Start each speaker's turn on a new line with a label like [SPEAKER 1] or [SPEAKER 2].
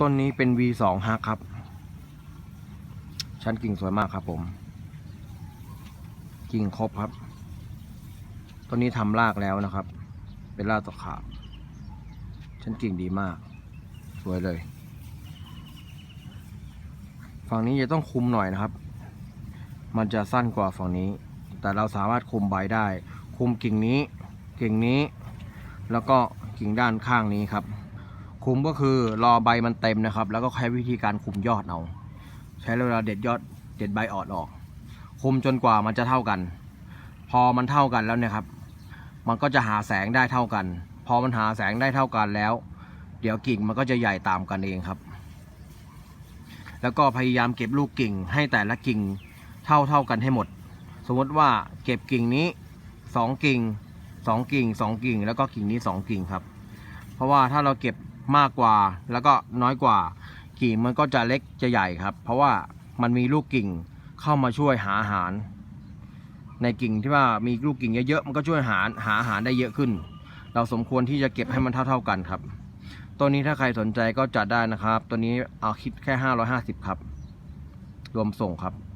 [SPEAKER 1] ต้นนี้เป็น V2 ฮักครับ ชั้นกิ่งสวยมากครับผม กิ่งครบครับ ต้นนี้ทำรากแล้วนะครับ เป็นรากตะขาบ ชั้นกิ่งดีมาก สวยเลย ฝั่งนี้จะต้องคุมหน่อยนะครับ มันจะสั้นกว่าฝั่งนี้ แต่เราสามารถคุมใบได้ คุมกิ่งนี้ กิ่งนี้ แล้วก็กิ่งด้านข้างนี้ครับ คุมก็คือรอใบมันเต็มนะครับ แล้วก็ใช้วิธีการคุมยอดเอา ใช้เวลาเด็ดยอดเด็ดใบอ่อนออก คุมจนกว่ามันจะเท่ากัน พอมันเท่ากันแล้วเนี่ยครับ มันก็จะหาแสงได้เท่ากัน พอมันหาแสงได้เท่ากันแล้ว เดี๋ยวกิ่งมันก็จะใหญ่ตามกันเองครับ แล้วก็พยายามเก็บลูกกิ่งให้แต่ละกิ่งเท่าเท่ากันให้หมด สมมติว่าเก็บกิ่งนี้สองกิ่งสองกิ่งสองกิ่ง แล้วก็กิ่งนี้สองกิ่งครับ เพราะว่าถ้าเราเก็บ มากกว่า แล้วก็น้อยกว่า กิ่งมันก็จะเล็กจะใหญ่ครับ เพราะว่ามันมีลูกกิ่งเข้ามาช่วยหาอาหาร ในกิ่งที่ว่ามีลูกกิ่งเยอะๆมันก็ช่วยหาหาอาหารได้เยอะขึ้น เราสมควรที่จะเก็บให้มันเท่า ๆกันครับตัวนี้ถ้าใครสนใจก็จัดได้นะครับ ตัวนี้เอาคิดแค่ 550 ครับ รวมส่งครับ